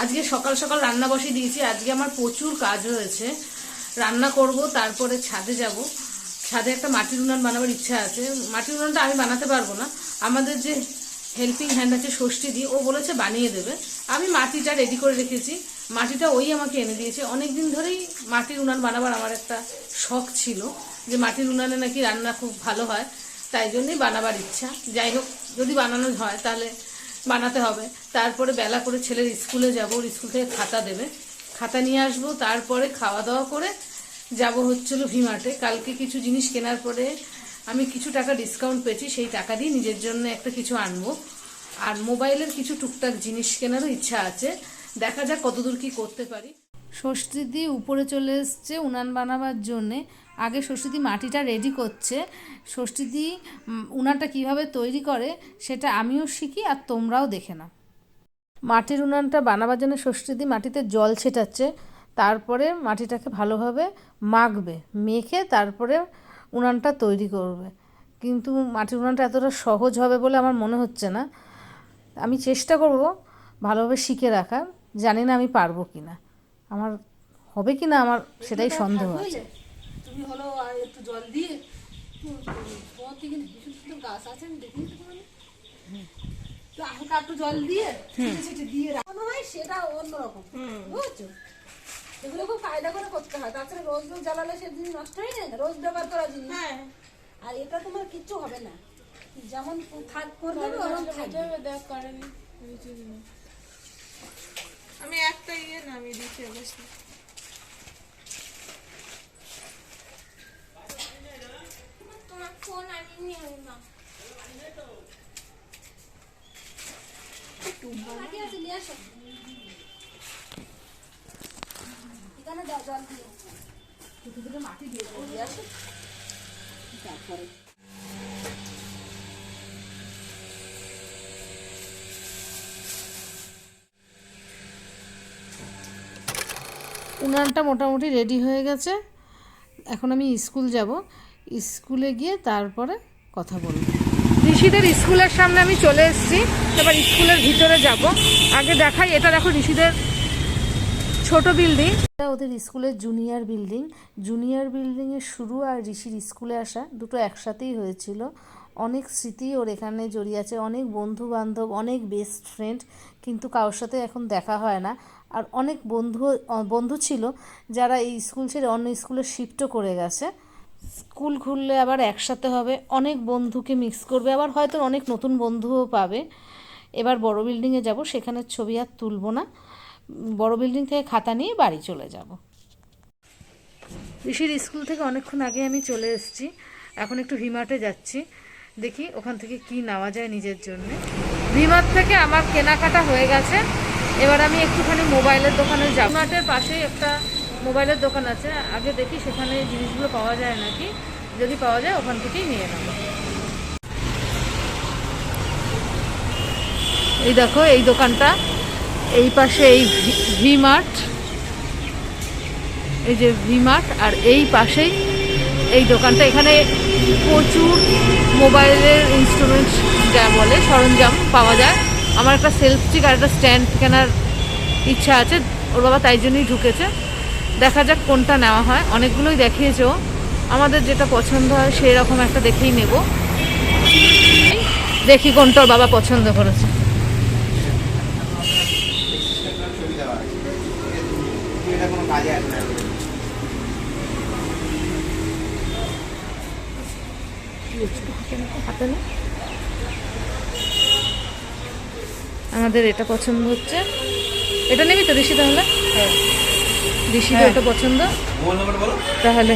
আজকে সকাল সকাল রান্না বসিয়ে দিয়েছি। আজকে আমার প্রচুর কাজ হয়েছে। রান্না করব, তারপরে ছাদে যাব। ছাদে একটা মাটির উনান বানাবার ইচ্ছা আছে। মাটির উনানটা আমি বানাতে পারব না। আমাদের যে হেল্পিং হ্যান্ড আছে ষষ্ঠী দিয়ে, ও বলেছে বানিয়ে দেবে। আমি মাটিটা রেডি করে রেখেছি। মাটিটা ওই আমাকে এনে দিয়েছে। অনেক দিন ধরেই মাটির উনান বানাবার আমার একটা শখ ছিল যে মাটির উনানে নাকি রান্না খুব ভালো হয়। তাই জন্যই বানাবার ইচ্ছা। যাই হোক, যদি বানানো হয় তাহলে বানাতে হবে। তারপরে বেলা করে ছেলের স্কুলে যাব, ওর স্কুল থেকে খাতা দেবে। খাতা নিয়ে আসব, তারপরে খাওয়া দাওয়া করে যাব হচ্ছিল ভিমার্টে কালকে কিছু জিনিস কেনার পরে আমি কিছু টাকা ডিসকাউন্ট পেয়েছি, সেই টাকা দিয়ে নিজের জন্য একটা কিছু আনব। আর মোবাইলের কিছু টুকটাক জিনিস কেনারও ইচ্ছা আছে। দেখা যাক কতদূর কি করতে পারি। ষষ্ঠী দিয়ে উপরে চলে এসছে উনান বানাবার জন্যে। আগে ষষ্ঠীদি মাটিটা রেডি করছে। ষষ্ঠীদি উনানটা কীভাবে তৈরি করে সেটা আমিও শিখি আর তোমরাও দেখে নাও। মাটির উনানটা বানাবার জন্য ষষ্ঠীদি মাটিতে জল ছেটাচ্ছে, তারপরে মাটিটাকে ভালোভাবে মাখবে, মেখে তারপরে উনানটা তৈরি করবে। কিন্তু মাটির উনানটা এতটা সহজ হবে বলে আমার মনে হচ্ছে না। আমি চেষ্টা করব ভালোভাবে শিখে রাখার, জানি না আমি পারব কি না আমার হবে কি না আমার সেটাই সন্দেহ আছে। তুমি হলো আর একটু জল দিয়ে তোমার থেকে ভীষণ সুন্দর গাছ আছে আমি দেখি তো হালকা একটু জল দিয়ে ছিটে ছিটে দিয়ে রাখানো হয় সেটা অন্যরকম বুঝছ? এগুলো খুব ফায়দা করে করতে হয় তাছাড়া রোজ রোজ জ্বালালে সে জিনিস নষ্ট হয়ে যায় না রোজ ব্যবহার করা জিনিস। আর এটা তোমার কিচ্ছু হবে না। যেমন থাক করবে ওরকম থাকবে। দেখ করেনি আমি একটা ইয়ে নামিয়ে দিচ্ছি তোমার ফোন আমি নিয়ে না উনানটা মোটামুটি রেডি হয়ে গেছে। এখন আমি স্কুল যাব। স্কুলে গিয়ে তারপরে কথা বলব। ঋষিদের স্কুলের সামনে আমি চলে এসেছি। এবার স্কুলের ভিতরে যাব। আগে দেখাই, এটা দেখো ঋষিদের ছোট বিল্ডিং। এটা ওদের স্কুলের জুনিয়র বিল্ডিং। জুনিয়র বিল্ডিংয়ের শুরু আর ঋষির স্কুলে আসা দুটো একসাথেই হয়েছিল। অনেক স্মৃতি ওর এখানে জড়িয়ে আছে, অনেক বন্ধু বান্ধব অনেক বেস্ট ফ্রেন্ড কিন্তু কারোর সাথে এখন দেখা হয় না। আর অনেক বন্ধু বন্ধু ছিল যারা এই স্কুল ছেড়ে অন্য স্কুলে শিফটও করে গেছে। স্কুল খুললে আবার একসাথে হবে, অনেক বন্ধুকে মিক্স করবে, আবার হয়তো অনেক নতুন বন্ধুও পাবে। এবার বড় বিল্ডিংয়ে যাব, সেখানে ছবি আর তুলব না। বড় বিল্ডিং থেকে খাতা নিয়ে বাড়ি চলে যাব। ঋষির স্কুল থেকে অনেকক্ষণ আগে আমি চলে এসেছি। এখন একটু ভিমার্টে যাচ্ছি। দেখি ওখান থেকে কি নেওয়া যায় নিজের জন্য। ভিমার্ট থেকে আমার কেনাকাটা হয়ে গেছে। এবার আমি একটুখানি মোবাইলের দোকানে যাব। ভিমার্টের পাশেই একটা মোবাইলের দোকান আছে, আগে দেখি সেখানে জিনিসগুলো পাওয়া যায় নাকি। যদি পাওয়া যায়, ওখান থেকেই নিয়ে নেব। এই দেখো, এই দোকানটা, এই পাশে এই ভি মার্ট এই যে ভি মার্ট আর এই পাশেই এই দোকানটা। এখানে প্রচুর মোবাইলের ইনস্ট্রুমেন্টস যা বলে, সরঞ্জাম পাওয়া যায়। আমার একটা সেলফ স্টিক আর একটা স্ট্যান্ড কেনার ইচ্ছা আছে, ওর বাবা তাই জন্যই ঢুকেছে। দেখা যাক কোনটা নেওয়া হয়। অনেকগুলোই দেখিয়েছে। আমাদের যেটা পছন্দ হয় সেই রকম একটা দেখেই নেব। দেখি কোনটা বাবা পছন্দ করেছে। আমাদের এটা পছন্দ হচ্ছে। এটা নিবি তো ঋষি তাহলে? হ্যাঁ। ঋষি তো এটা পছন্দ। তাহলে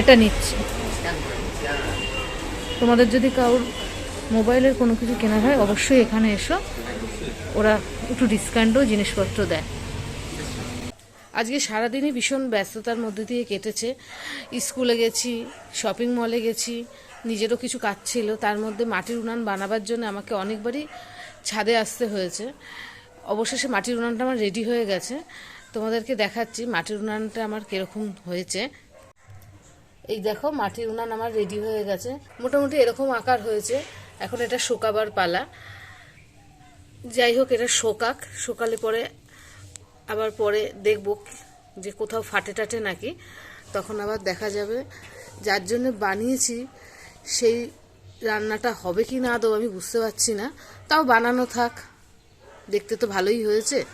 এটা নিচ্ছি। তোমাদের যদি কারোর মোবাইলের কোনো কিছু কেনা হয় অবশ্যই এখানে এসো। ওরা একটু ডিসকাউন্টও জিনিসপত্র দেয়। আজকে সারাদিনই ভীষণ ব্যস্ততার মধ্যে দিয়ে কেটেছে। স্কুলে গেছি শপিং মলে গেছি নিজেরও কিছু কাজ ছিল। তার মধ্যে মাটির উনান বানাবার জন্য আমাকে অনেকবারই ছাদে আসতে হয়েছে। অবশেষে মাটির উনানটা আমার রেডি হয়ে গেছে। তোমাদেরকে দেখাচ্ছি, মাটির উনানটা আমার কীরকম হয়েছে। এই দেখো, মাটির উনান আমার রেডি হয়ে গেছে। মোটামুটি এরকম আকার হয়েছে। এখন এটা শোকাবার পালা। যাই হোক, এটা শোকাক। শোকালে পরে, আবার পরে দেখব যে কোথাও ফাটে টাটে নাকি। তখন আবার দেখা যাবে। যার জন্য বানিয়েছি, সেই রান্নাটা হবে কি না আদৌ আমি বুঝতে পারছি না। তাও বানানো থাক। দেখতে তো ভালোই হয়েছে।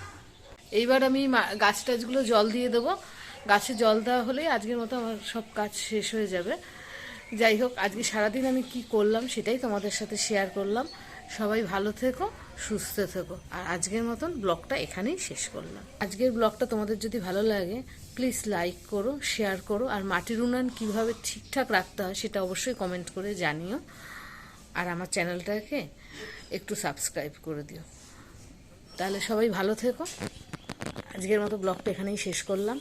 এইবার আমি গাছ টাছগুলো জল দিয়ে দেবো। গাছে জল দেওয়া হলেই আজকের মতো আমার সব কাজ শেষ হয়ে যাবে। যাই হোক, আজকে সারাদিন আমি কি করলাম সেটাই তোমাদের সাথে শেয়ার করলাম। সবাই ভালো থেকো, সুস্থ থেকো। আর আজকের মতন ব্লগটা এখানেই শেষ করলাম। আজকের ব্লগটা তোমাদের যদি ভালো লাগে প্লিজ লাইক করো শেয়ার করো। আর মাটির উনান কীভাবে ঠিকঠাক রাখতে হয় সেটা অবশ্যই কমেন্ট করে জানিও। আর আমার চ্যানেলটাকে একটু সাবস্ক্রাইব করে দিও। তাহলে সবাই ভালো থেকো। আজকের মতো ব্লগটা এখানেই শেষ করলাম।